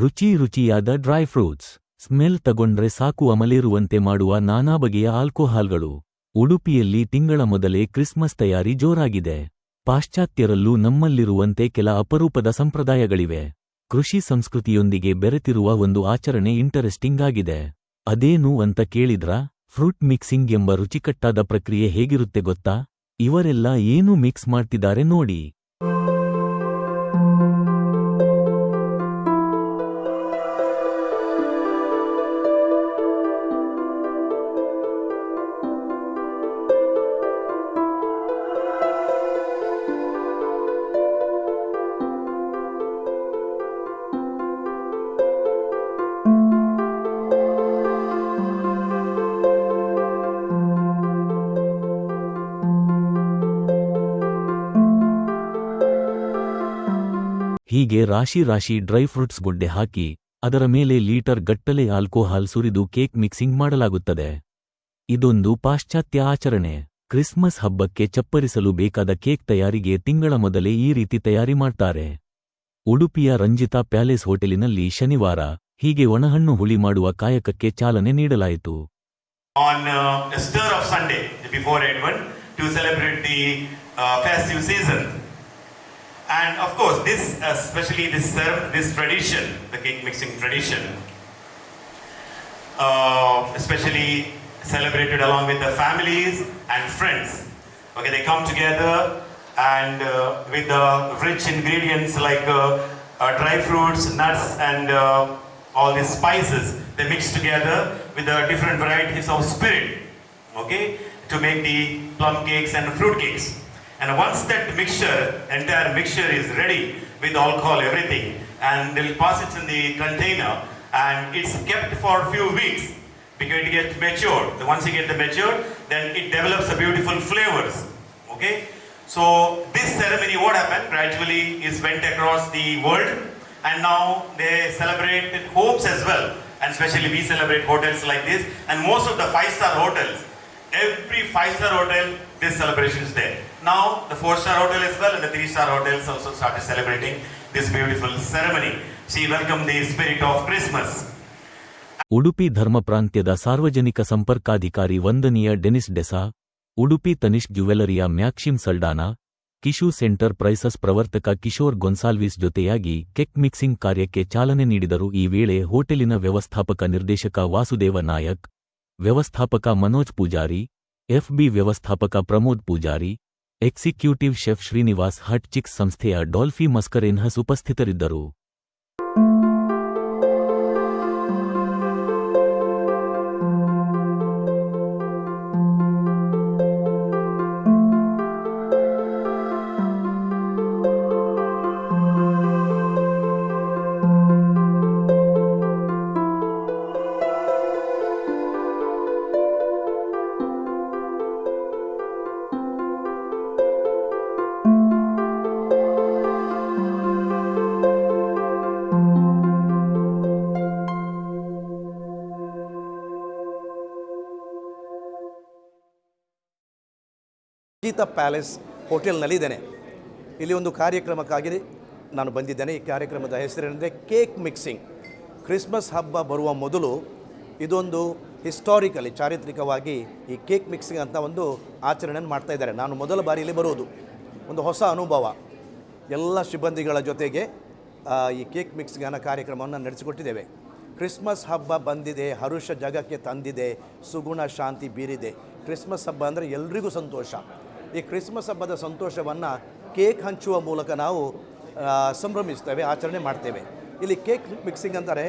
ರುಚಿ ರುಚಿಯಾದ dry fruits. Smell ತಗೊಂಡ್ರೆ ಸಾಕು ಅಮಲೇರುವಂತೆ ಮಾಡುವ ನಾನಾ ಬಗೆಯ ಆಲ್ಕೋಹಾಲ್ಗಳು. ಉಡುಪಿಯಲ್ಲಿ ತಿಂಗಳ ಮೊದಲೇ ಕ್ರಿಸ್ಮಸ್ ತಯಾರಿ ಜೋರಾಗಿದೆ. ಪಾಶ್ಚಾತ್ಯರಲ್ಲೂ ನಮ್ಮಲ್ಲಿರುವಂತೆ ಕೆಲ ಅಪರೂಪದ ಸಂಪ್ರದಾಯಗಳಿವೆ. ಕೃಷಿ ಸಂಸ್ಕೃತಿಯೊಂದಿಗೆ ಬೆರೆತಿರುವ ಒಂದು ಆಚರಣೆ ಇಂಟರೆಸ್ಟಿಂಗ್ ಆಗಿದೆ. ಅದೇನು ಅಂತ ಕೇಳಿದ್ರ? ಫ್ರೂಟ್ ಮಿಕ್ಸಿಂಗ್ ಎಂಬ ರುಚಿಕಟ್ಟಾದ ಪ್ರಕ್ರಿಯೆ ಹೇಗಿರುತ್ತೆ ಗೊತ್ತಾ? ಇವರೆಲ್ಲ ಏನು ಮಿಕ್ಸ್ ಮಾಡ್ತಿದ್ದಾರೆ ನೋಡಿ. ಹೀಗೆ ರಾಶಿ ರಾಶಿ ಡ್ರೈ ಫ್ರೂಟ್ಸ್ ಗುಡ್ಡೆ ಹಾಕಿ ಅದರ ಮೇಲೆ ಲೀಟರ್ ಗಟ್ಟಲೆ ಆಲ್ಕೋಹಾಲ್ ಸುರಿದು ಕೇಕ್ ಮಿಕ್ಸಿಂಗ್ ಮಾಡಲಾಗುತ್ತದೆ. ಇದೊಂದು ಪಾಶ್ಚಾತ್ಯ ಆಚರಣೆ. ಕ್ರಿಸ್ಮಸ್ ಹಬ್ಬಕ್ಕೆ ಚಪ್ಪರಿಸಲು ಬೇಕಾದ ಕೇಕ್ ತಯಾರಿಗೆ ತಿಂಗಳ ಮೊದಲೇ ಈ ರೀತಿ ತಯಾರಿ ಮಾಡ್ತಾರೆ. ಉಡುಪಿಯ ರಂಜಿತಾ ಪ್ಯಾಲೇಸ್ ಹೋಟೆಲಿನಲ್ಲಿ ಶನಿವಾರ ಹೀಗೆ ಒಣಹಣ್ಣು ಹುಳಿ ಮಾಡುವ ಕಾಯಕಕ್ಕೆ ಚಾಲನೆ ನೀಡಲಾಯಿತು. On uh, a of Sunday before to celebrate uh. And of course, this, especially this this tradition, the cake mixing tradition, uh, especially celebrated along with the families and friends. Okay, they come together and uh, with the rich ingredients like uh, uh, dry fruits, nuts, and uh, all these spices, they mix together with the different varieties of spirit. Okay, to make the plum cakes and fruit cakes. And once that mixture, entire mixture is ready with alcohol, everything, and they'll pass it in the container, and it's kept for a few weeks because it gets matured. Once you get the matured, then it develops a beautiful flavors. Okay, so this ceremony, what happened gradually is went across the world, and now they celebrate at homes as well, and especially we celebrate hotels like this, and most of the five-star hotels, every five-star hotel, this celebration is there. Now the four-star hotel as well, and the three-star hotels also started celebrating this beautiful ceremony. See, welcome the spirit of Christmas. Udupi ಧರ್ಮಪ್ರಾಂತ್ಯದ ಸಾರ್ವಜನಿಕ ಸಂಪರ್ಕಾಧಿಕಾರಿ ವಂದನೀಯ Denis D'Sa Udupi Tanishq ಜ್ಯುವೆಲರಿಯ maxim Saldanha Kishu centre prices ಪ್ರವರ್ತಕ ಕಿಶೋರ್ ಗೊನ್ಸಾಲ್ವಿಸ್ ಜೊತೆಯಾಗಿ cake mixing ಕಾರ್ಯಕ್ಕೆ ಚಾಲನೆ ನೀಡಿದರು ಈ ವೇಳೆ ಹೋಟೆಲಿನ ವ್ಯವಸ್ಥಾಪಕ ನಿರ್ದೇಶಕ ವಾಸುದೇವ ನಾಯಕ್ ವ್ಯವಸ್ಥಾಪಕ ಮನೋಜ್ ಪೂಜಾರಿ ಎಫ್ಬಿ ವ್ಯವಸ್ಥಾಪಕ Pramod Poojari executive chef Srinivas hut chicks ಸಂಸ್ಥೆಯ ಡಾಲ್ಫಿ ಮಸ್ಕರೆನ್ಹಸ್ ಉಪಸ್ಥಿತರಿದ್ದರು ಗೀತಾ ಪ್ಯಾಲೇಸ್ ಹೋಟೆಲ್ನಲ್ಲಿದ್ದೇನೆ. ಇಲ್ಲಿ ಒಂದು ಕಾರ್ಯಕ್ರಮಕ್ಕಾಗಿ ನಾನು ಬಂದಿದ್ದೇನೆ. ಈ ಕಾರ್ಯಕ್ರಮದ ಹೆಸರೇನೆಂದರೆ ಕೇಕ್ ಮಿಕ್ಸಿಂಗ್. ಕ್ರಿಸ್ಮಸ್ ಹಬ್ಬ ಬರುವ ಮೊದಲು ಇದೊಂದು ಹಿಸ್ಟಾರಿಕಲಿ ಚಾರಿತ್ರಿಕವಾಗಿ ಈ ಕೇಕ್ ಮಿಕ್ಸಿಂಗ್ ಅಂತ ಒಂದು ಆಚರಣೆಯನ್ನು ಮಾಡ್ತಾ ಇದ್ದಾರೆ. ನಾನು ಮೊದಲ ಬಾರಿಯಲ್ಲಿ ಬರುವುದು ಒಂದು ಹೊಸ ಅನುಭವ. ಎಲ್ಲ ಸಿಬ್ಬಂದಿಗಳ ಜೊತೆಗೆ ಈ ಕೇಕ್ ಮಿಕ್ಸಿಂಗ್ ಅನ್ನೋ ಕಾರ್ಯಕ್ರಮವನ್ನು ನಡೆಸಿಕೊಟ್ಟಿದ್ದೇವೆ. ಕ್ರಿಸ್ಮಸ್ ಹಬ್ಬ ಬಂದಿದೆ, ಹರುಷ ಜಗಕ್ಕೆ ತಂದಿದೆ, ಸುಗುಣ ಶಾಂತಿ ಬೀರಿದೆ. ಕ್ರಿಸ್ಮಸ್ ಹಬ್ಬ ಅಂದರೆ ಎಲ್ರಿಗೂ ಸಂತೋಷ. ಈ ಕ್ರಿಸ್ಮಸ್ ಹಬ್ಬದ ಸಂತೋಷವನ್ನು ಕೇಕ್ ಹಂಚುವ ಮೂಲಕ ನಾವು ಸಂಭ್ರಮಿಸ್ತೇವೆ, ಆಚರಣೆ ಮಾಡ್ತೇವೆ. ಇಲ್ಲಿ ಕೇಕ್ ಮಿಕ್ಸಿಂಗ್ ಅಂತಾರೆ.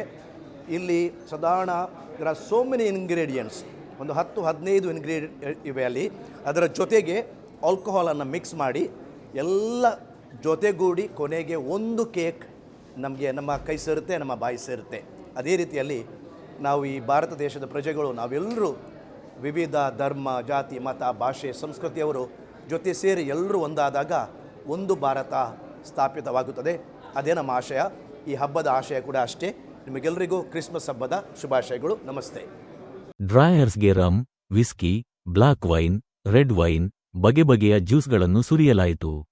ಇಲ್ಲಿ ಸಾಧಾರಣ ಇದರ ಸೋ ಮೆನಿ ಇಂಗ್ರೀಡಿಯೆಂಟ್ಸ್, ಒಂದು ಹತ್ತು, ಹದಿನೈದು ಇಂಗ್ರೀಡಿಯೆಂಟ್ ಇವೆ ಅಲ್ಲಿ. ಅದರ ಜೊತೆಗೆ ಆಲ್ಕೋಹಾಲನ್ನು ಮಿಕ್ಸ್ ಮಾಡಿ ಎಲ್ಲ ಜೊತೆಗೂಡಿ ಕೊನೆಗೆ ಒಂದು ಕೇಕ್ ನಮಗೆ ನಮ್ಮ ಕೈ ಸೇರುತ್ತೆ, ನಮ್ಮ ಬಾಯಿ ಸೇರುತ್ತೆ. ಅದೇ ರೀತಿಯಲ್ಲಿ ನಾವು ಈ ಭಾರತ ದೇಶದ ಪ್ರಜೆಗಳು ನಾವೆಲ್ಲರೂ ವಿವಿಧ ಧರ್ಮ, ಜಾತಿ, ಮತ, ಭಾಷೆ, ಸಂಸ್ಕೃತಿಯವರು ಜೊತೆ ಸೇರಿ ಎಲ್ಲರೂ ಒಂದಾದಾಗ ಒಂದು ಭಾರತ ಸ್ಥಾಪಿತವಾಗುತ್ತದೆ. ಅದೇ ನಮ್ಮ ಆಶಯ. ಈ ಹಬ್ಬದ ಆಶಯ ಕೂಡ ಅಷ್ಟೇ. ನಿಮಗೆಲ್ಲರಿಗೂ ಕ್ರಿಸ್ಮಸ್ ಹಬ್ಬದ ಶುಭಾಶಯಗಳು. ನಮಸ್ತೆ. ಡ್ರಾಯರ್ಸ್ಗೆ rum whisky, black wine, red wine, ಬಗೆ ಬಗೆಯ ಜ್ಯೂಸ್ಗಳನ್ನು ಸುರಿಯಲಾಯಿತು.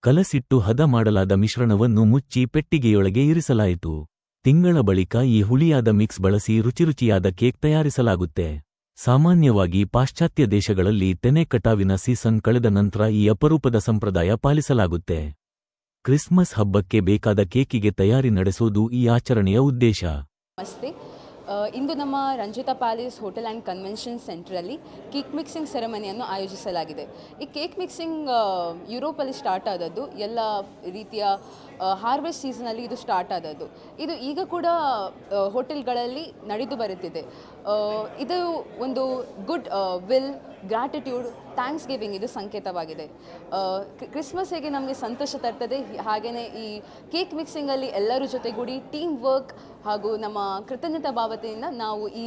ಕಲಸಿಟ್ಟು ಹದ ಮಾಡಲಾದ ಮಿಶ್ರಣವನ್ನು ಮುಚ್ಚಿ ಪೆಟ್ಟಿಗೆಯೊಳಗೆ ಇರಿಸಲಾಯಿತು. ತಿಂಗಳ ಬಳಿಕ ಈ ಹುಳಿಯಾದ ಮಿಕ್ಸ್ ಬಳಸಿ ರುಚಿರುಚಿಯಾದ ಕೇಕ್ ತಯಾರಿಸಲಾಗುತ್ತೆ. ಸಾಮಾನ್ಯವಾಗಿ ಪಾಶ್ಚಾತ್ಯ ದೇಶಗಳಲ್ಲಿ ತೆನೆ ಕಟಾವಿನ ಸೀಸನ್ ಕಳೆದ ನಂತರ ಈ ಅಪರೂಪದ ಸಂಪ್ರದಾಯ ಪಾಲಿಸಲಾಗುತ್ತೆ. ಕ್ರಿಸ್ಮಸ್ ಹಬ್ಬಕ್ಕೆ ಬೇಕಾದ ಕೇಕಿಗೆ ತಯಾರಿ ನಡೆಸುವುದು ಈ ಆಚರಣೆಯ ಉದ್ದೇಶ. ಇಂದು ನಮ್ಮ Ranjitha palace hotel and convention ಸೆಂಟ್ರಲ್ಲಿ ಕೇಕ್ ಮಿಕ್ಸಿಂಗ್ ಸೆರೆಮನಿಯನ್ನು ಆಯೋಜಿಸಲಾಗಿದೆ. ಈ ಕೇಕ್ ಮಿಕ್ಸಿಂಗ್ ಯುರೋಪಲ್ಲಿ ಸ್ಟಾರ್ಟ್ ಆದದ್ದು, ಎಲ್ಲ ರೀತಿಯ ಹಾರ್ವೆಸ್ಟ್ ಸೀಸನಲ್ಲಿ ಇದು ಸ್ಟಾರ್ಟ್ ಆದದ್ದು. ಇದು ಈಗ ಕೂಡ ಹೋಟೆಲ್ಗಳಲ್ಲಿ ನಡೆದು ಬರುತ್ತಿದೆ. ಇದು ಒಂದು goodwill, gratitude thanksgiving ಇದು ಸಂಕೇತವಾಗಿದೆ. ಕ್ರಿಸ್ಮಸ್ ಹೇಗೆ ನಮಗೆ ಸಂತೋಷ ತರ್ತದೆ? ಹಾಗೆಯೇ ಈ ಕೇಕ್ ಮಿಕ್ಸಿಂಗಲ್ಲಿ ಎಲ್ಲರ ಜೊತೆಗೂಡಿ ಟೀಮ್ ವರ್ಕ್ ಹಾಗೂ ನಮ್ಮ ಕೃತಜ್ಞತಾ ಭಾವತೆಯಿಂದ ನಾವು ಈ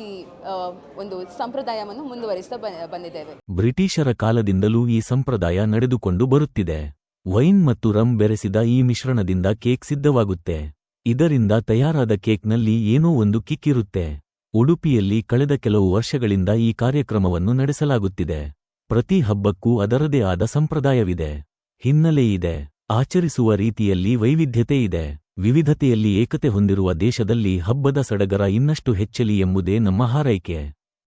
ಒಂದು ಸಂಪ್ರದಾಯವನ್ನು ಮುಂದುವರಿಸ್ತಾ ಬಂದಿದ್ದೇವೆ. ಬ್ರಿಟಿಷರ ಕಾಲದಿಂದಲೂ ಈ ಸಂಪ್ರದಾಯ ನಡೆದುಕೊಂಡು ಬರುತ್ತಿದೆ. ವೈನ್ ಮತ್ತು ರಮ್ ಬೆರೆಸಿದ ಈ ಮಿಶ್ರಣದಿಂದ ಕೇಕ್ ಸಿದ್ಧವಾಗುತ್ತೆ. ಇದರಿಂದ ತಯಾರಾದ ಕೇಕ್ನಲ್ಲಿ ಏನೋ ಒಂದು ಕಿಕ್ಕಿರುತ್ತೆ. ಉಡುಪಿಯಲ್ಲಿ ಕಳೆದ ಕೆಲವು ವರ್ಷಗಳಿಂದ ಈ ಕಾರ್ಯಕ್ರಮವನ್ನು ನಡೆಸಲಾಗುತ್ತಿದೆ. ಪ್ರತಿ ಹಬ್ಬಕ್ಕೂ ಅದರದೇ ಆದ ಸಂಪ್ರದಾಯವಿದೆ. ಹಿನ್ನೆಲೆಯಿದೆ ಆಚರಿಸುವ ರೀತಿಯಲ್ಲಿ ವೈವಿಧ್ಯತೆ ಇದೆ. ವಿವಿಧತೆಯಲ್ಲಿ ಏಕತೆ ಹೊಂದಿರುವ ದೇಶದಲ್ಲಿ ಹಬ್ಬದ ಸಡಗರ ಇನ್ನಷ್ಟು ಹೆಚ್ಚಲಿ ಎಂಬುದೇ ನಮ್ಮ ಹಾರೈಕೆ.